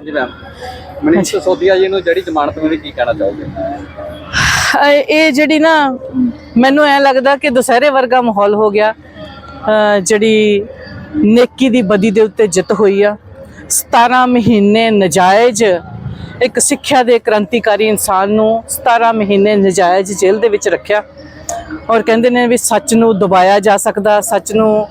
ਹਾਂਜੀ ਮੈਮ ਮਨੀਸ਼ ਸੋਦੀਆ ਜੀ ਨੂੰ ਜਿਹੜੀ ਜ਼ਮਾਨਤ ਮਿਲੀ ਕੀ ਕਹਿਣਾ ਚਾਹੋਗੇ? ਇਹ ਜਿਹੜੀ ਨਾ ਮੈਨੂੰ ਐ ਲੱਗਦਾ ਕਿ ਦੁਸਹਿਰੇ ਵਰਗਾ ਮਾਹੌਲ ਹੋ ਗਿਆ। ਅਹ ਜਿਹੜੀ ਨੇਕੀ ਦੀ ਬਦੀ ਦੇ ਉੱਤੇ ਜਿੱਤ ਹੋਈ ਆ। 17 ਮਹੀਨੇ ਨਜਾਇਜ਼ ਇੱਕ ਸਿੱਖਿਆ ਦੇ ਕ੍ਰਾਂਤੀਕਾਰੀ ਇਨਸਾਨ ਨੂੰ 17 ਮਹੀਨੇ ਨਜਾਇਜ਼ ਜੇਲ੍ਹ ਦੇ ਵਿੱਚ ਰੱਖਿਆ। ਔਰ ਕਹਿੰਦੇ ਨੇ ਵੀ ਸੱਚ ਨੂੰ ਦਬਾਇਆ ਜਾ ਸਕਦਾ ਸੱਚ ਨੂੰ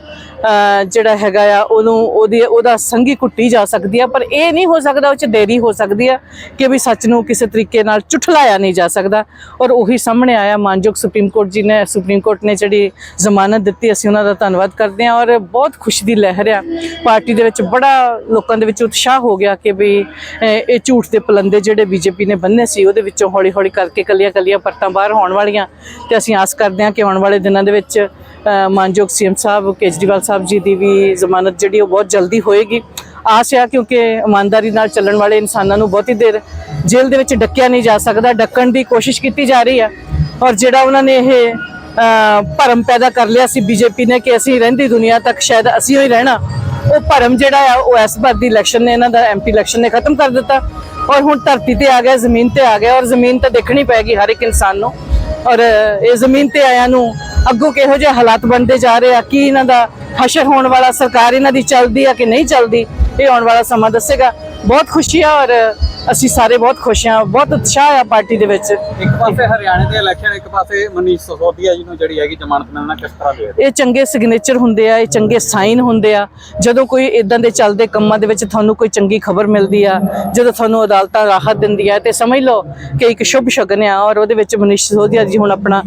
ਜਿਹੜਾ ਹੈਗਾ ਆ, ਉਹਨੂੰ ਉਹਦੀ, ਉਹਦਾ ਸੰਗੀ ਕੁੱਟੀ ਜਾ ਸਕਦੀ ਆ, ਪਰ ਇਹ ਨਹੀਂ ਹੋ ਸਕਦਾ, ਉਹ ਚ ਦੇਰੀ ਹੋ ਸਕਦੀ ਆ ਕਿ ਵੀ ਸੱਚ ਨੂੰ ਕਿਸੇ ਤਰੀਕੇ ਨਾਲ ਝੁਠਲਾਇਆ ਨਹੀਂ ਜਾ ਸਕਦਾ। ਔਰ ਉਹੀ ਸਾਹਮਣੇ ਆਇਆ ਮਾਨਯੋਗ ਸੁਪਰੀਮ ਕੋਰਟ ਜੀ ਨੇ, ਸੁਪਰੀਮ ਕੋਰਟ ਨੇ ਜਿਹੜੀ ਜ਼ਮਾਨਤ ਦਿੱਤੀ, ਅਸੀਂ ਉਹਨਾਂ ਦਾ ਧੰਨਵਾਦ ਕਰਦੇ ਹਾਂ ਔਰ ਬਹੁਤ ਖੁਸ਼ੀ ਦੀ ਲਹਿਰ ਆ। ਪਾਰਟੀ ਦੇ ਵਿੱਚ ਬੜਾ ਲੋਕਾਂ ਦੇ ਵਿੱਚ ਉਤਸ਼ਾਹ ਹੋ ਗਿਆ ਕਿ ਵੀ ਇਹ ਝੂਠ ਦੇ ਪਲੰਦੇ ਜਿਹੜੇ ਬੀਜੇਪੀ ਨੇ ਬੰਨੇ ਸੀ, ਉਹਦੇ ਵਿੱਚੋਂ ਹੌਲੀ ਹੌਲੀ ਕਰਕੇ ਕੱਲੀਆਂ ਕੱਲੀਆਂ ਪਰਤਾਂ ਬਾਹਰ ਹੋਣ ਵਾਲੀਆਂ। ਤੇ ਅਸੀਂ ਆਸ ਕਰਦੇ ਹਾਂ ਕਿ ਆਉਣ ਵਾਲੇ ਦਿਨਾਂ ਦੇ ਵਿੱਚ ਮਾਨਯੋਗ ਸੀਐਮ ਸਾਹਿਬ, ਕੇਜਰੀਵਾਲ ਸਾਹਿਬ ਜੀ ਦੀ ਵੀ ਜ਼ਮਾਨਤ ਜਿਹੜੀ ਉਹ ਬਹੁਤ ਜਲਦੀ ਹੋਏਗੀ। ਆਸ ਆ ਕਿਉਂਕਿ ਇਮਾਨਦਾਰੀ ਨਾਲ ਚੱਲਣ ਵਾਲੇ ਇਨਸਾਨਾਂ ਨੂੰ ਬਹੁਤੀ ਦੇਰ ਜੇਲ੍ਹ ਦੇ ਵਿੱਚ ਡੱਕਿਆ ਨਹੀਂ ਜਾ ਸਕਦਾ, ਡੱਕਣ ਦੀ ਕੋਸ਼ਿਸ਼ ਕੀਤੀ ਜਾ ਰਹੀ ਹੈ। ਔਰ ਜਿਹੜਾ ਉਹਨਾਂ ਨੇ ਇਹ ਭਰਮ ਪੈਦਾ ਕਰ ਲਿਆ ਸੀ ਬੀਜੇਪੀ ਨੇ ਕਿ ਅਸੀਂ ਰਹਿੰਦੀ ਦੁਨੀਆ ਤੱਕ ਸ਼ਾਇਦ ਅਸੀਂ ਹੀ ਰਹਿਣਾ, ਉਹ ਭਰਮ ਜਿਹੜਾ ਆ, ਉਹ ਇਸ ਵਾਰ ਦੀ ਇਲੈਕਸ਼ਨ ਨੇ ਇਹਨਾਂ ਦਾ ਐਮਪੀ ਇਲੈਕਸ਼ਨ ਨੇ ਖਤਮ ਕਰ ਦਿੱਤਾ। ਔਰ ਹੁਣ ਧਰਤੀ ਤੇ ਆ ਗਿਆ, ਜ਼ਮੀਨ ਤੇ ਆ ਗਿਆ ਔਰ ਜ਼ਮੀਨ ਤਾਂ ਦੇਖਣੀ ਪੈਗੀ ਹਰ ਇੱਕ ਇਨਸਾਨ ਨੂੰ। ਔਰ ਇਹ ਜ਼ਮੀਨ ਤੇ ਆਇਆਂ ਨੂੰ ਅੱਗੋਂ ਕਿਹੋ ਜਿਹੇ ਹਾਲਾਤ ਬਣਦੇ ਜਾ ਰਹੇ ਆ, ਕੀ ਇਹਨਾਂ ਦਾ ਹਸ਼ਰ ਹੋਣ ਵਾਲਾ ਸਰਕਾਰ ਇਹਨਾਂ ਦੀ ਚੱਲਦੀ ਆ ਕਿ ਨਹੀਂ ਚੱਲਦੀ, ਇਹ ਆਉਣ ਵਾਲਾ ਸਮਾਂ ਦੱਸੇਗਾ। ਬਹੁਤ ਖੁਸ਼ੀ ਆ ਔਰ ਅਸੀਂ ਸਾਰੇ ਬਹੁਤ ਖੁਸ਼ ਆ ਬਹੁਤ ਉਤਸ਼ਾਹ ਆ ਪਾਰਟੀ ਦੇ ਵਿੱਚ। ਇੱਕ ਪਾਸੇ ਹਰਿਆਣੇ ਦੇ ਇਲੈਕਸ਼ਨ ਇੱਕ ਪਾਸੇ ਮਨੀਸ਼ ਸੋਦੀਆ ਜੀ ਨੂੰ ਜਿਹੜੀ ਹੈਗੀ ਜ਼ਮਾਨਤ ਮਿਲਣਾ ਕਿਸ ਤਰ੍ਹਾਂ ਦੇ ਇਹ ਚੰਗੇ ਸਿਗਨੇਚਰ ਹੁੰਦੇ ਆ ਇਹ ਚੰਗੇ ਸਾਈਨ ਹੁੰਦੇ ਆ। ਜਦੋਂ ਕੋਈ ਇਦਾਂ ਦੇ ਚੱਲਦੇ ਕੰਮਾਂ ਦੇ ਵਿੱਚ ਤੁਹਾਨੂੰ ਕੋਈ ਚੰਗੀ ਖਬਰ ਮਿਲਦੀ ਆ ਜਦੋਂ ਤੁਹਾਨੂੰ ਅਦਾਲਤਾਂ ਰਾਹਤ ਦਿੰਦੀਆਂ ਤੇ ਸਮਝ ਲਓ ਕਿ ਇੱਕ ਸ਼ੁਭ ਸ਼ਗਨ ਆ ਔਰ ਉਹਦੇ ਵਿੱਚ ਮਨੀਸ਼ ਸਿਸੋਦੀਆ ਜੀ ਹੁਣ ਆਪਣਾ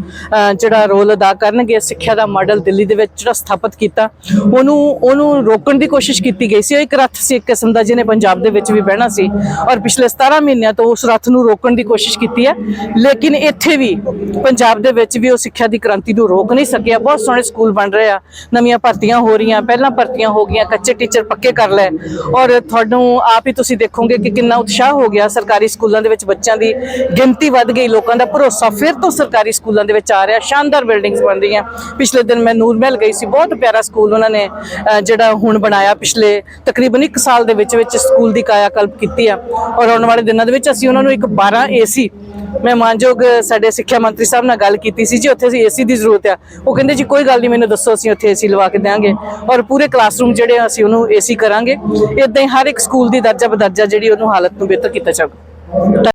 ਜਿਹੜਾ ਰੋਲ ਅਦਾ ਕਰਨਗੇ ਸਿੱਖਿਆ ਦਾ ਮਾਡਲ ਦਿੱਲੀ ਦੇ ਵਿੱਚ ਜਿਹੜਾ ਸਥਾਪਿਤ ਕੀਤਾ ਉਹਨੂੰ ਉਹਨੂੰ ਰੋਕਣ ਦੀ ਕੋਸ਼ਿਸ਼ ਕੀਤੀ ਗਈ ਸੀ। ਉਹ ਇੱਕ ਰੱਥ ਸੀ ਇੱਕ ਕਿਸਮ ਦਾ ਜਿਹਨੇ ਪੰਜਾਬ ਦੇ ਵਿੱਚ ਵੀ ਬਹਿਣਾ ਸੀ। ਔਰ ਪਿਛਲੇ 17 ਮਹੀਨਿਆਂ ਤੋਂ ਉਸ ਰੱਥ ਨੂੰ ਰੋਕਣ ਦੀ ਕੋਸ਼ਿਸ਼ ਕੀਤੀ ਹੈ, ਲੇਕਿਨ ਇੱਥੇ ਵੀ ਪੰਜਾਬ ਦੇ ਵਿੱਚ ਵੀ ਉਹ ਸਿੱਖਿਆ ਦੀ ਕ੍ਰਾਂਤੀ ਨੂੰ ਰੋਕ ਨਹੀਂ ਸਕਿਆ। ਬਹੁਤ ਸੋਹਣੇ ਸਕੂਲ ਬਣ ਰਹੇ ਆ, ਨਵੀਆਂ ਭਰਤੀਆਂ ਹੋ ਰਹੀਆਂ, ਪਹਿਲਾਂ ਭਰਤੀਆਂ ਹੋ ਗਈਆਂ, ਕੱਚੇ ਟੀਚਰ ਪੱਕੇ ਕਰ ਲਏ। ਔਰ ਤੁਹਾਨੂੰ ਆਪ ਹੀ ਤੁਸੀਂ ਦੇਖੋਗੇ ਕਿ ਕਿੰਨਾ ਉਤਸ਼ਾਹ ਹੋ ਗਿਆ ਸਰਕਾਰੀ ਸਕੂਲਾਂ ਦੇ ਵਿੱਚ ਬੱਚਿਆਂ ਦੀ ਗਿਣਤੀ ਵੱਧ ਗਈ, ਲੋਕਾਂ ਦਾ ਭਰੋਸਾ ਫਿਰ ਤੋਂ ਸਰਕਾਰੀ ਸਕੂਲਾਂ ਦੇ ਵਿੱਚ ਆ ਰਿਹਾ। ਸ਼ਾਨਦਾਰ ਬਿਲਡਿੰਗਸ ਬਣ ਰਹੀਆਂ। ਪਿਛਲੇ ਦਿਨ ਮੈਂ ਨੂਰ ਮਹਿਲ ਗਈ ਸੀ, ਬਹੁਤ ਪਿਆਰਾ ਸਕੂਲ ਉਹਨਾਂ ਨੇ ਜਿਹੜਾ ਹੁਣ ਬਣਾਇਆ ਪਿਛਲੇ ਤਕਰੀਬਨ 1 ਸਾਲ ਦੇ ਵਿੱਚ ਵਿੱਚ ਸਕੂਲ ਦੀ ਕਾਇਆ ਕਲਪ ਕੀਤੀ ਆ ਔਰ ਆਉਣ ਵਾਲੇ ਦਿਨਾਂ ਦੇ ਵਿੱਚ ਅਸੀਂ ਉਹਨਾਂ ਨੂੰ ਇੱਕ 12 ਏਸੀ ਮੈਂ ਮਾਨਯੋਗ ਸਾਡੇ ਸਿੱਖਿਆ ਮੰਤਰੀ ਸਾਹਿਬ ਨਾਲ ਗੱਲ ਕੀਤੀ ਸੀ ਜੀ, ਉੱਥੇ ਅਸੀਂ ਏਸੀ ਦੀ ਜ਼ਰੂਰਤ ਆ। ਉਹ ਕਹਿੰਦੇ ਜੀ, ਕੋਈ ਗੱਲ ਨਹੀਂ, ਮੈਨੂੰ ਦੱਸੋ, ਅਸੀਂ ਉੱਥੇ ਏਸੀ ਲਵਾ ਕੇ ਦੇਵਾਂਗੇ ਔਰ ਪੂਰੇ ਕਲਾਸਰੂਮ ਜਿਹੜੇ ਆ, ਅਸੀਂ ਉਹਨੂੰ ਏਸੀ ਕਰਾਂਗੇ। ਇਦਾਂ ਹੀ ਹਰ ਇੱਕ ਸਕੂਲ ਦੀ ਦਰਜਾ ਬਦਰਜਾ ਜਿਹੜੀ ਉਹਨੂੰ ਹਾਲਤ ਨੂੰ ਬਿਹਤਰ ਕੀਤਾ ਜਾਊਗਾ।